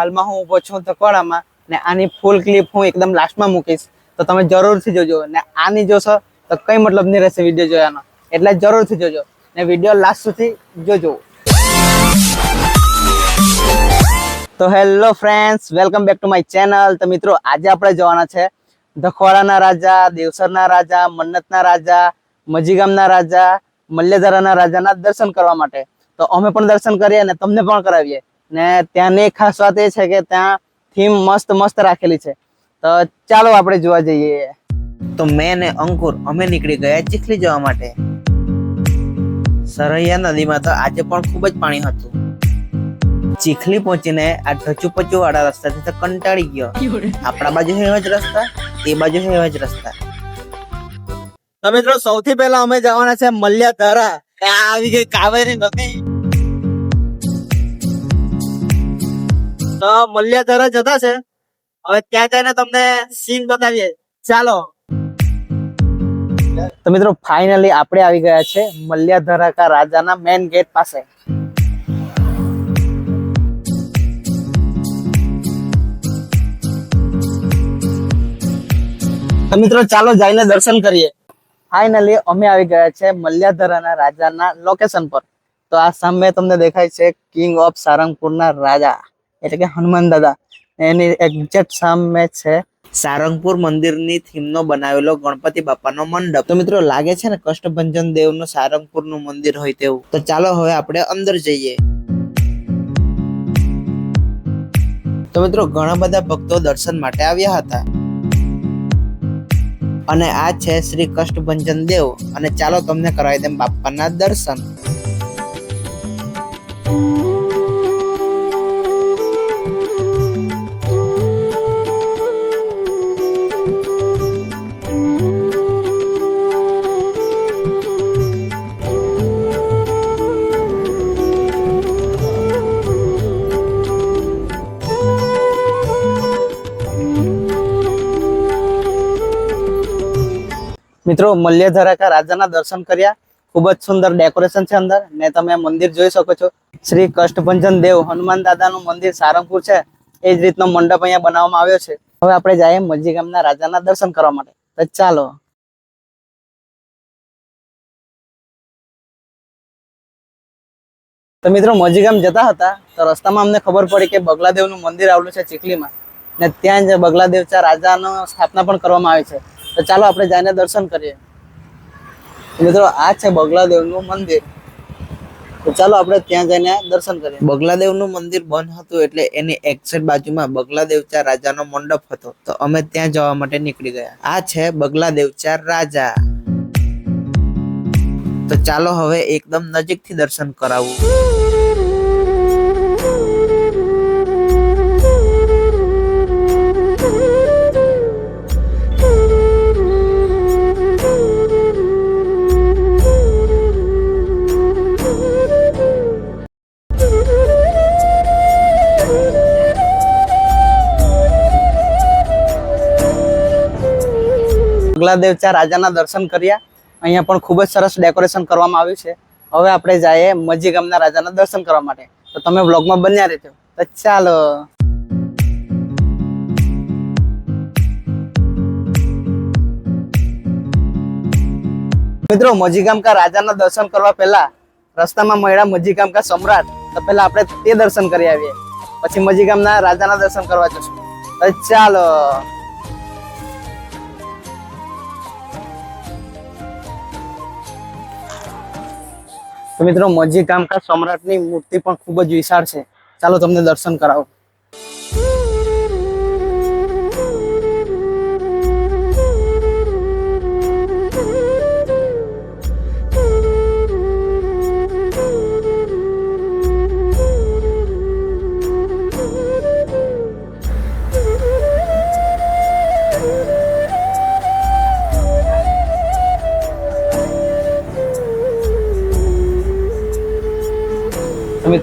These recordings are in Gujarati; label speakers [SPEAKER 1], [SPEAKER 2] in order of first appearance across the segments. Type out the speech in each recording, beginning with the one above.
[SPEAKER 1] હાલમાં હું ઊભો છું તકોડામાં ને આની ફૂલ ક્લિપ હું એકદમ લાસ્ટમાં મૂકીશ. તો તમે જરૂરથી જોજો ને આની જોશો તો કંઈ મતલબ નહીં રહેશે વીડિયો જોવાનો એટલે જરૂરથી જોજો ને વીડિયો લાસ્ટ સુધી જોજો. તો hello friends welcome back to my channel તો મિત્રો, આજે આપણે જવાના છે ધખવાડાના રાજા, દેવસરના રાજા, મન્નતના રાજા, મજીગામના રાજા મલ્યધરાના રાજાના દર્શન કરવા માટે. તો અમે પણ દર્શન કરીએ અને તમને પણ કરાવીએ. ને ત્યાંની ખાસ વાત એ છે કે ત્યાં થીમ મસ્ત મસ્ત રાખેલી છે. તો ચાલો આપણે જોવા જઈએ. તો મેં ને અંકુર અમે નીકળી ગયા ચીખલી જવા માટે. સરૈયા નદીમાં તો આજે પણ ખૂબ જ પાણી હતું. ચીખલી પહોંચીને આ ઢચુપચુ વાળા રસ્તાથી તો કંટાળી ગયો. આપણા બાજુ એવા જ રસ્તા તે બાજુ એવા જ રસ્તા. તો મિત્રો, સૌથી પહેલા અમે જવાના છે મલ્યાધારા. આ આવી ગઈ કાવેરી નદી. તો મલ્યાધારા જતા છે. હવે ત્યાં જઈને તમને સીન બતાવીએ. ચાલો. તો મિત્રો ફાઇનલી આપણે આવી ગયા છે મલ્યાધારા કા રાજાના મેન ગેટ પાસે. મિત્રો, ચાલો જઈને દર્શન કરીએ. ફાઇનલી અમે આવી ગયા છે મલ્યાધરાના રાજાના લોકેશન પર. તો આ સામે તમને દેખાય છે કિંગ ઓફ સારંગપુરના રાજા. એટલે કે હનુમાન દાદા. એની એક્ઝેક્ટ સામે છે. સારંગપુર મંદિરની થીમનો બનાવેલો ગણપતિ બાપાનો મંડપ. તો મિત્રો, લાગે છે ને કષ્ટભંજન દેવનું સારંગપુરનું મંદિર હોય તેવું? તો ચાલો હવે આપણે અંદર જઈએ. તો મિત્રો, ઘણા બધા ભક્તો દર્શન માટે આવ્યા હતા. અને આ છે શ્રી કષ્ટભંજન દેવ. અને ચાલો તમને કરાવી દેમ બાપાના દર્શન. મિત્રો મલ્યધરાકા રાજાના દર્શન કર્યા. ખૂબ જ સુંદર ડેકોરેશન છે અંદર. ને તમે મંદિર જોઈ શકો છો. શ્રી કષ્ટભંજન દેવ હનુમાન દાદાનું મંદિર સારંગપુર છે. એ જ રીતનો મંડપ અહીંયા બનાવવામાં આવ્યો છે. હવે આપણે જઈએ મજી ગામના રાજાના દર્શન કરવા માટે. તો ચાલો. તો મિત્રો ગામ જતા હતા, તો રસ્તામાં અમને ખબર પડી કે બગલાદેવનું મંદિર આવેલું છે ચીખલીમાં. ને ત્યાં જ બગલાદેવ છે રાજાનો સ્થાપના પણ કરવામાં આવી છે. તો ચાલો આપણે જઈને દર્શન કરીએ. મિત્રો, આ છે બગલાદેવનું મંદિર. તો ચાલો આપણે ત્યાં જઈને દર્શન કરીએ. બગલાદેવનું મંદિર બંધ હતું એટલે એની એક્ઝેક્ટ બાજુમાં બગલાદેવચાર રાજાનો મંડપ હતો. તો અમે ત્યાં જવા માટે નીકળી ગયા. આ છે બગલાદેવચાર રાજા. તો ચાલો હવે એકદમ નજીકથી દર્શન કરાવું. બગલાદેવચા રાજાના દર્શન કર્યા. અહીંયા પણ ખૂબ જ સરસ ડેકોરેશન કરવામાં આવ્યું છે. હવે આપણે જઈએ મજી ગામના રાજાના દર્શન કરવા માટે. તો તમે વ્લોગમાં બન્યા રહેજો. તો ચાલો. મિત્રો મજીગામ કા રાજાના દર્શન કરવા પહેલા રસ્તામાં મળ્યા મજીગામ કા સમ્રાટ. તો પહેલા આપણે તે દર્શન કરી આવીએ. પછી મજીગામના રાજાના દર્શન કરવા જશું. ચાલો. તો મિત્રો મજી કામકા સમ્રાટની મૂર્તિ પણ ખૂબ જ વિશાળ છે. ચાલો તમને દર્શન કરાવો.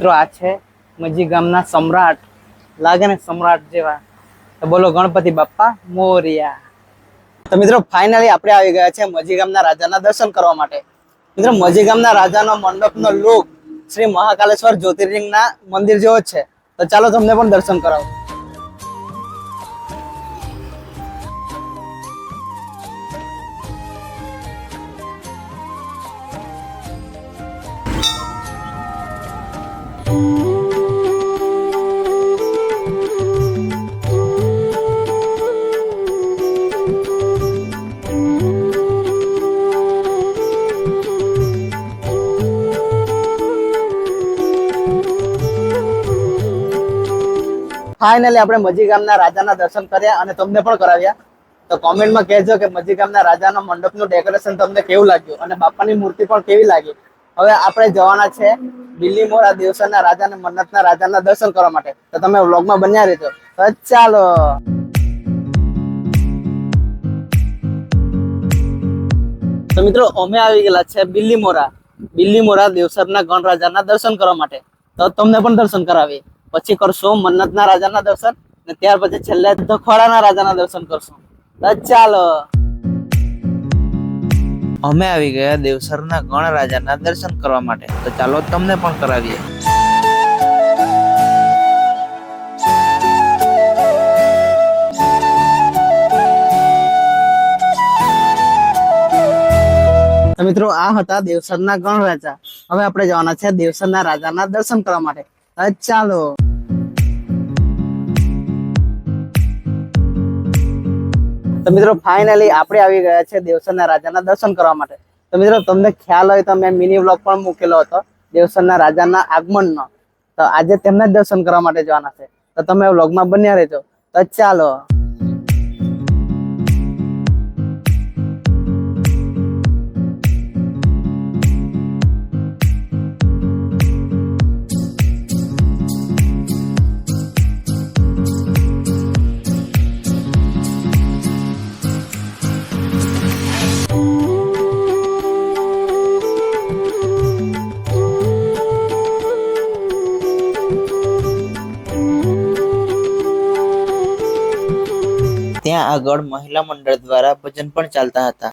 [SPEAKER 1] મિત્રો, આ છે મજી ગામના સમ્રાટ લાગે ને સમ્રાટ જેવા. તો બોલો ગણપતિ બાપ્પા મોરિયા. તો મિત્રો ફાઇનલી આપણે આવી ગયા છે મજી ગામના રાજાના દર્શન કરવા માટે. મિત્રો, મજી ગામના રાજાનો મંડપનો લુક શ્રી મહાકાલેશ્વર જ્યોતિર્લિંગના મંદિર જેવો છે. તો ચાલો તમને પણ દર્શન કરાવો. ફાઇનલી આપણે મજી ગામના રાજાના દર્શન કર્યા અને તમને પણ કરાવ્યા. તો કોમેન્ટમાં કહેજો કે મજી ગામના રાજાના મંડપનું ડેકોરેશન તમને કેવું લાગ્યું અને બાપાની મૂર્તિ પણ કેવી લાગી? હવે આપણે જવાના છે દિલ્હી મોરા દેવસરના રાજા અને મન્નતના રાજાના દર્શન કરવા માટે. તો તમે વ્લોગમાં બન્યા રહેજો. તો ચાલો. તો મિત્રો, અમે આવી ગયેલા છે બિલ્લી મોરા. બિલ્લી મોરા દેવસરના ગણરાજાના દર્શન કરવા માટે. તો તમને પણ દર્શન કરાવીએ. પછી કરશો મન્નતના રાજાના દર્શન ને ત્યાર પછી છેલ્લે રાજા રાજાના દર્શન કરશું. તો ચાલો.
[SPEAKER 2] અમે આવી ગયા દેવસરના ગણ રાજાના દર્શન કરવા માટે. તો ચાલો તમને પણ કરાવીએ.
[SPEAKER 1] મિત્રો, આ હતા દેવસરના ગણ રાજા. હવે આપણે જવાના છે દેવસરના રાજાના દર્શન કરવા માટે. ચાલો. તો મિત્રો ફાઇનલી આપણે આવી ગયા છે દેવસરના રાજાના દર્શન કરવા માટે. તો મિત્રો, તમને ખ્યાલ હોય તો મેં મિની વ્લોગ પણ મૂકેલો હતો, દેવસરના રાજાના આગમનનો. તો આજે તેમના દર્શન કરવા માટે જવાના છે. તો તમે વ્લોગમાં બન્યા રહેજો. તો ચાલો.
[SPEAKER 2] આગળ મહિલા મંડળ દ્વારા ભજન પણ ચાલતા હતા.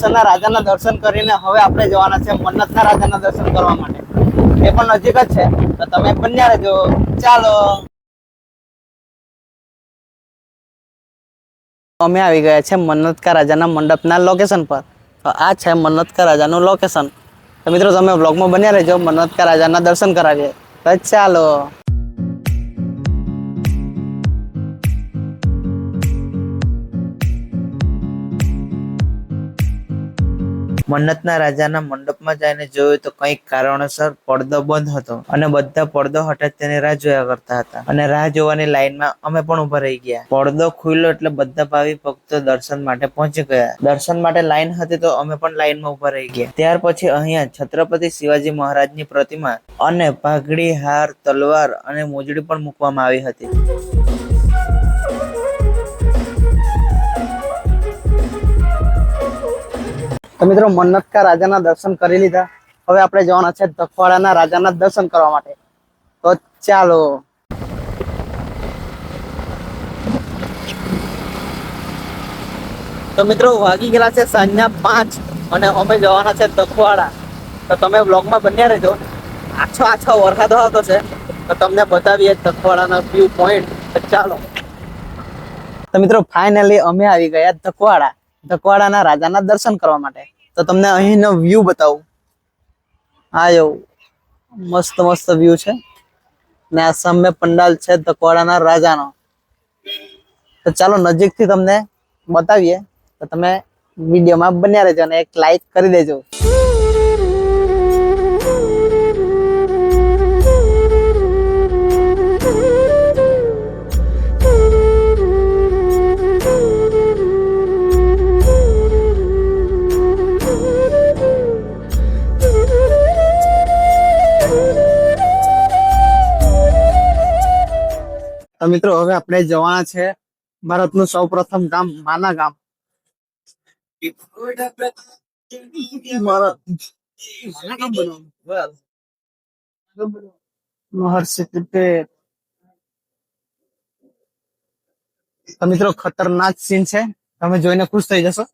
[SPEAKER 1] દેવસરના રાજાના દર્શન કરીને હવે આપણે જવાના છે મન્નતના રાજાના દર્શન કરવા માટે. એ પણ નજીક જ છે. તો તમે બન્યા રહેજો. ચાલો. અમે આવી ગયા છે મન્નતકા રાજાના મંડપના લોકેશન પર. તો આ છે મન્નતકા રાજાનું લોકેશન તો મિત્રો, તમે બ્લોગમાં બન્યા રહેજો. મન્નતકા રાજાના દર્શન કરાવીએ. તો ચાલો.
[SPEAKER 2] મન્નતના રાજાના મંડપમાં જઈને જોયું તો કંઈક કારણોસર પડદો બંધ હતો અને બધા પડદો હઠાત તેની રાહ જોયા કરતા હતા. અને રાહ જોવાની લાઈનમાં અમે પણ ઊભા રહી ગયા. પડદો ખુલ્લો એટલે બધા ભાવિ ભક્તો દર્શન માટે પહોંચી ગયા. દર્શન માટે લાઈન હતી તો અમે પણ લાઈનમાં ઊભા રહી ગયા. ત્યાર પછી અહીંયા છત્રપતિ શિવાજી મહારાજની પ્રતિમા અને પાઘડી હાર તલવાર અને મોજડી પણ મૂકવામાં આવી હતી.
[SPEAKER 1] તો મિત્રો મન્નતકા રાજાના દર્શન કરી લીધા. હવે આપણે જવાના છે દખવાડાના રાજાના દર્શન કરવા માટે. તો ચાલો. તો મિત્રો વાગી ગયેલા છે સાંજના પાંચ અને અમે જવાના છે તકવાડા તો તમે બ્લોગમાં બન્યા રહેજો. આછો આછો વરસાદ આવતો છે. તો તમને બતાવીએ તકવાડાના વ્યૂ પોઈન્ટ ચાલો. તો મિત્રો ફાઇનલી અમે આવી ગયા ધકવાડા. ધકવાડાના રાજાના દર્શન કરવા માટે. તો તમને અહીંનો વ્યૂ બતાવું. આયો મસ્ત મસ્ત વ્યૂ છે. ને આ સામે પંડાલ છે ધકવાડાના રાજાનો. તો ચાલો નજીકથી તમને બતાવીએ. તો તમે વિડીયોમાં બન્યા રહેજો અને એક લાઈક કરી દેજો. તો મિત્રો, હવે આપણે જવાના છે ભારતનું સૌ પ્રથમ ગામ, માના ગામ. તો મિત્રો, ખતરનાક સીન છે. તમે જોઈને ખુશ થઈ જશો.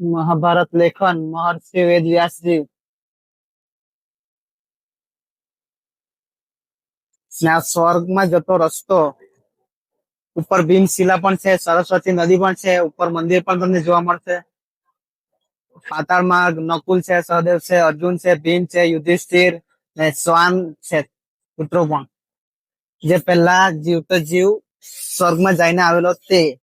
[SPEAKER 1] મહાભારત લેખન, મહર્ષિ વેદ વ્યાસજી ને સ્વર્ગમાં જતો રસ્તો ઉપર ભીમશિલા પણ છે, સરસ્વતી નદી પણ છે, ઉપર મંદિર પણ તમને જોવા મળશે. પાતાળ માર્ગ, નકુલ છે, સહદેવ છે, અર્જુન છે, ભીમ છે, યુધિષ્ઠિર ને શ્વાન છે, પુત્રો પણ. જે પહેલા જીવતો જીવ સ્વર્ગમાં જઈને આવેલો તે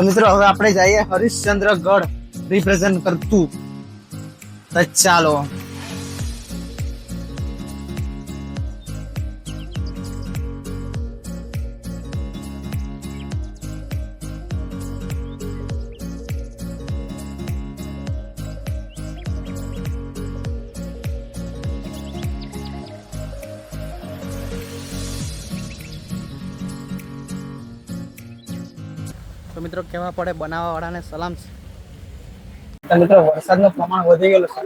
[SPEAKER 1] તો મિત્રો હવે આપણે જઈએ હરિશ્ચંદ્રગઢ રિપ્રેઝન્ટ કરતું. તો ચાલો. જવા પડે બનાવવાવાળાને સલામ છે. મિત્રો વરસાદનું પ્રમાણ વધી ગયેલું છે.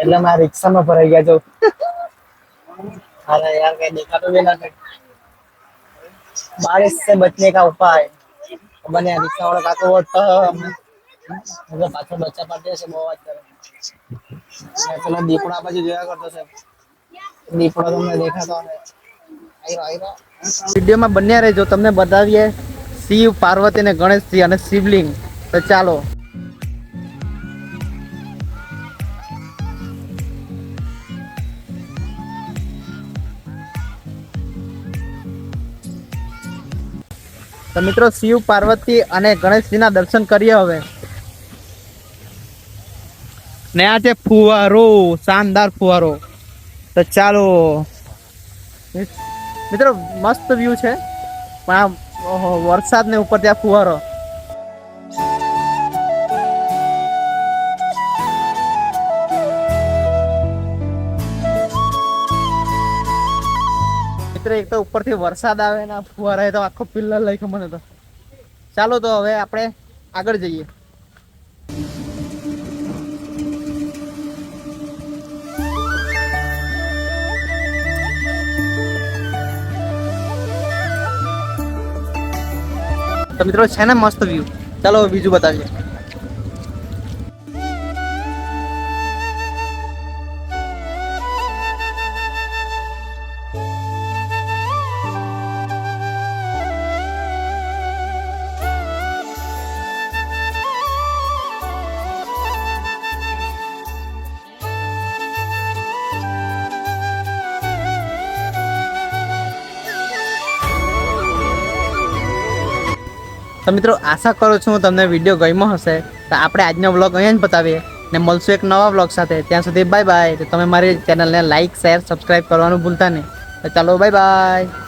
[SPEAKER 1] એટલે મેં રિક્ષામાં ભરાઈ ગયા જો અરે યાર કઈ દેખાતું બી નથી બારિશ સે બચને કા ઉપાય? મને રિક્ષા વાળો કાકો વોટ એટલે પાછો બચ્ચા પાડે છે બહુ વાત કરે. પેલા દીપડા પછી જોયા કરતો છે. દીપડો તમને દેખાતો ને વિડીયોમાં બન્યા રહેજો તમને બતાવીએ. શિવ, પાર્વતી ને ગણેશજી અને શિવલિંગ. તો ચાલો. તો મિત્રો, શિવ, પાર્વતી અને ગણેશજીના દર્શન કરીએ હવે. ને આ છે ફુવારો, શાનદાર ફુવારો. તો ચાલો. મિત્રો, મસ્ત વ્યૂ છે. પણ આમ ઓહો, વરસાદ ને ઉપર ત્યાં ફુવારો. મિત્ર એક તો ઉપરથી વરસાદ આવે ને ફુવારા એ તો આખો પિલ્લર લઈ મને તો. ચાલો તો હવે આપણે આગળ જઈએ. મિત્રો છે ને મસ્ત વ્યૂ ચાલો બીજું બતાવીએ. તો મિત્રો, આશા કરું છું તમને વીડિયો ગમ્યો હશે. તો આપણે આજનો વ્લોગ અહીંયા જ બતાવીએ. ને મળશું એક નવા વ્લોગ સાથે. ત્યાં સુધી બાય બાય તો તમે મારી ચેનલને લાઇક શેર સબસ્ક્રાઈબ કરવાનું ભૂલતા નહીં. ચાલો બાય બાય